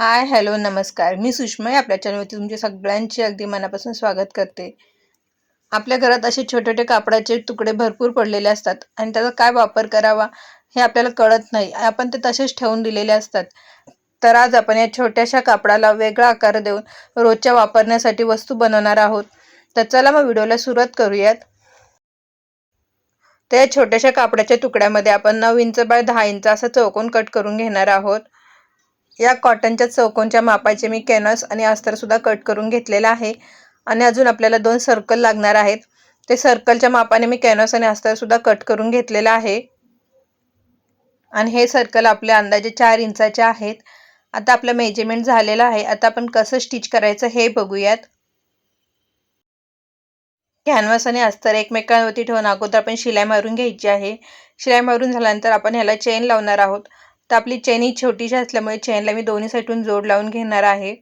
Hi hello नमस्कार. मी सुषमा आपल्या चॅनलवरती तुमचे सगळ्यांचे अगदी मनापासून स्वागत करते. आपल्या घरात असे छोटे छोटे कापडाचे तुकडे भरपूर पडलेले असतात आणि त्याचा काय वापर करावा हे आपल्याला कळत नाही. आपण ते तसेच ठेवून दिलेले असतात. तर आज आपण या छोट्याशा कापडाला वेगळा आकार देऊन रोजच्या वापरण्यासाठी वस्तू बनवणार आहोत. तर चला मग व्हिडिओला सुरुवात करूयात. त्या छोट्याशा कापडाच्या तुकड्यामध्ये आपण नऊ इंच बाय दहा इंच असा चौकोन कट करून घेणार आहोत. या कॉटनच्या चौकोनच्या मापाचे मी कॅनस आणि अस्तर सुद्धा कट करून घेतलेला आहे. आणि अजून आपल्याला दोन सर्कल लागणार आहेत. ते सर्कलच्या मापाने मी कॅनस आणि अस्तर सुद्धा कट करून घेतलेलं आहे. आणि हे सर्कल आपल्या अंदाजे चार इंचाचे आहेत. आता आपलं मेजरमेंट झालेलं आहे. आता आपण कसं स्टिच करायचं हे बघूयात. कॅनव्हास आणि अस्तर एकमेकांवरती ठेवून अगोदर आपण शिलाई मारून घ्यायची आहे. शिलाई मारून झाल्यानंतर आपण ह्याला चेन लावणार आहोत. तर आपली चेन ही छोटीशी असल्यामुळे चेनला मी दोन्ही साईडून जोड लावून घेणार आहे.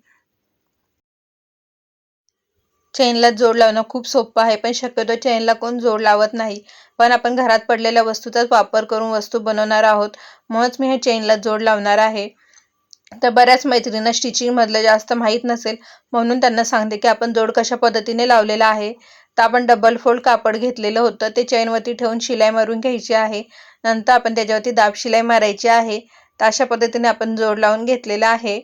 चेनला जोड लावणं खूप सोपं आहे पण शक्यतो चेनला कोण जोड लावत नाही. पण आपण घरात पडलेल्या वस्तूचाच वापर करून वस्तू बनवणार आहोत म्हणूनच मी हे चेनला जोड लावणार आहे. तर बऱ्याच मैत्रिणींना स्टिचिंगमधलं जास्त माहीत नसेल म्हणून त्यांना सांगते की आपण जोड कशा पद्धतीने लावलेला आहे. तर आपण डबल फोल्ड कापड घेतलेलं होतं. ते चैनवरती ठेवून शिलाई मारून घ्यायची आहे. नंतर आपण त्याच्यावरती दाब शिलाई मारायची आहे. तर अशा पद्धतीने आपण जोड लावून घेतलेला आहे.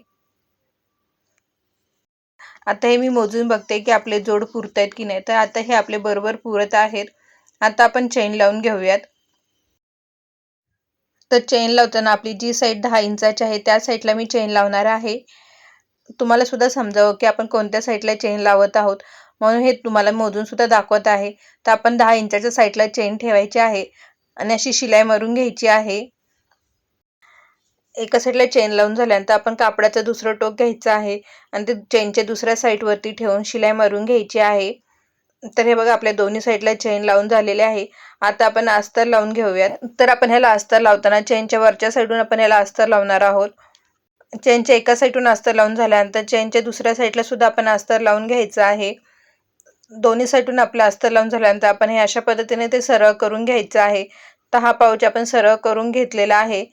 आता हे मी मोजून बघते की आपले जोड पुरत आहेत की नाही. तर आता हे आपले बरोबर पुरत आहेत. आता आपण चेन लावून घेऊयात. तर चेन लावताना आपली जी साईड दहा इंचाची आहे त्या साईडला मी चेन लावणार आहे. तुम्हाला सुद्धा समजावं की आपण कोणत्या साईडला चेन लावत आहोत. म्हणून हे तुम्हाला मोजून सुद्धा दाखवत आहे. तर आपण दहा इंचाच्या साईडला चेन ठेवायची आहे आणि अशी शिलाई मारून घ्यायची आहे. एका साईडला चेन लावून झाल्यानंतर आपण कापडाचं दुसरं टोक घ्यायचं आहे आणि ते चेनच्या दुसऱ्या साईडवरती ठेवून शिलाई मारून घ्यायची आहे. तर हे बघा आपल्या दोन्ही साईडला चेन लावून झालेले आहे. आता आपण अस्तर लावून घेऊयात. तर आपण ह्याला अस्तर लावताना चेनच्या वरच्या साईडून आपण ह्याला अस्तर लावणार आहोत. चेनच्या एका साईडून अस्तर लावून झाल्यानंतर चेनच्या दुसऱ्या साईडला सुद्धा आपण अस्तर लावून घ्यायचं आहे. दोन्ही साईडून आपलं अस्तर लावून झाल्यानंतर आपण हे अशा पद्धतीने ते सरळ करून घ्यायचं आहे. तर हा पाऊच आपण सरळ करून घेतलेला आहे.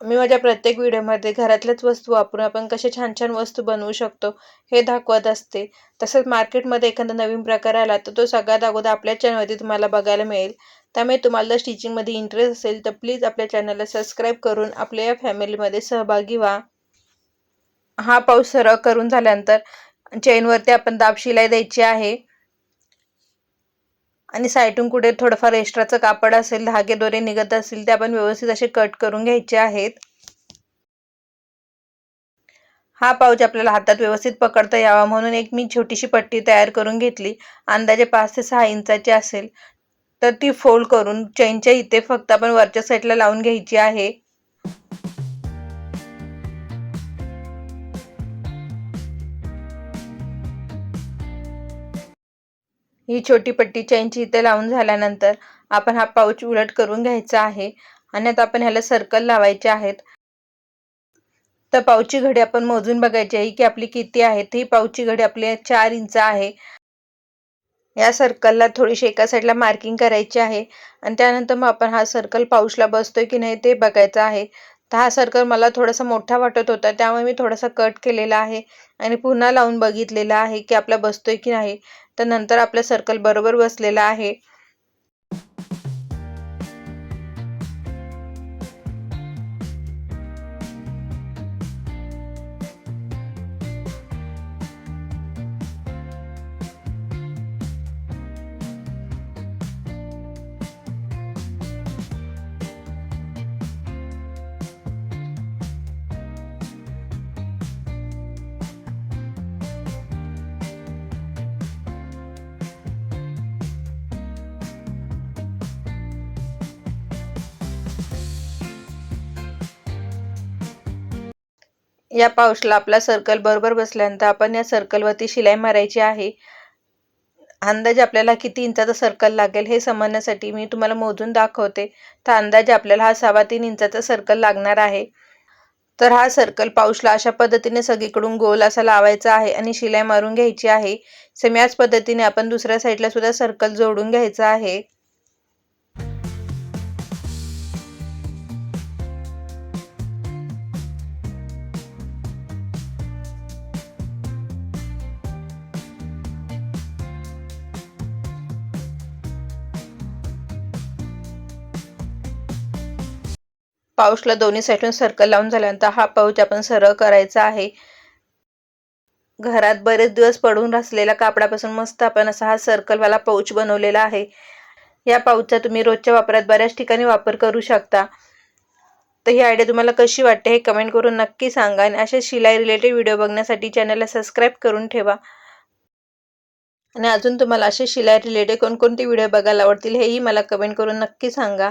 मी माझ्या प्रत्येक व्हिडिओमध्ये घरातल्याच वस्तू वापरून आपण कशा छान छान वस्तू बनवू शकतो हे दाखवत असते. तसंच मार्केटमध्ये एखादा नवीन प्रकार आला तर तो सगळ्यात अगोदर आपल्या चॅनलवरती तुम्हाला बघायला मिळेल. त्यामुळे तुम्हाला जर स्टिचिंगमध्ये इंटरेस्ट असेल तर प्लीज आपल्या चॅनलला सबस्क्राईब करून आपल्या या फॅमिलीमध्ये सहभागी व्हा. हा पाऊस सरळ करून झाल्यानंतर चेनवरती आपण दाब शिलाई द्यायची आहे. आणि साईटून कुठे थोडंफार एक्स्ट्राचं कापड असेल धागे दोरे निघत असतील ते आपण व्यवस्थित असे कट करून घ्यायचे आहेत. हा पाऊच आपल्याला हातात व्यवस्थित पकडता यावा म्हणून एक मी छोटीशी पट्टी तयार करून घेतली. अंदाजे पाच ते सहा इंचाची असेल. तर ती फोल्ड करून चेनच्या इथे फक्त आपण वरच्या साईडला लावून घ्यायची आहे. ही छोटी पट्टी चैनची इथे लावून झाल्यानंतर आपण हा पाऊच उलट करून घ्यायचा आहे. आणि आता आपण ह्याला सर्कल लावायचे आहेत. तर पाऊची घडी आपण मोजून बघायची आहे की आपली किती आहे. ही पाऊची घडी आपली चार इंच आहे. या सर्कलला थोडीशी एका साईडला मार्किंग करायची आहे. आणि त्यानंतर मग आपण हा सर्कल पाऊचला बसतोय की नाही ते बघायचं आहे. तर हा सर्कल मला थोडासा मोठा वाटत होता. त्यामुळे मी थोडासा कट केलेला आहे आणि पुन्हा लावून बघितलेला आहे की आपला बसतो आहे की नाही. तर नंतर आपलं सर्कल बरोबर बसलेला आहे. या पाऊसला आपला सर्कल बरोबर बसल्यानंतर आपण या सर्कलवरती शिलाई मारायची आहे. अंदाजे आपल्याला किती इंचाचा सर्कल लागेल हे समजण्यासाठी मी तुम्हाला मोजून दाखवते. तर अंदाजे आपल्याला हा सव्वा तीन इंचाचा सर्कल लागणार आहे. तर हा सर्कल पाऊसला अशा पद्धतीने सगळीकडून गोल असा लावायचा आहे आणि शिलाई मारून घ्यायची आहे. सेम याच पद्धतीने आपण दुसऱ्या साईडला सुद्धा सर्कल जोडून घ्यायचा आहे. पाऊचला दोन्ही साईडून सर्कल लावून झाल्यानंतर हा पाऊच आपण सरळ करायचा आहे घरात बरेच दिवस पडून असलेल्या कापडापासून मस्त आपण असा हा सर्कलवाला पाऊच बनवलेला आहे. या पाऊचचा तुम्ही रोजच्या वापरात बऱ्याच ठिकाणी वापर करू शकता. तर ही आयडिया तुम्हाला कशी वाटते हे कमेंट करून नक्की सांगा आणि असे शिलाई रिलेटेड व्हिडिओ बघण्यासाठी चॅनलला सबस्क्राईब करून ठेवा. आणि अजून तुम्हाला असे शिलाई रिलेटेड कोणकोणते व्हिडिओ बघायला आवडतील हेही मला कमेंट करून नक्की सांगा.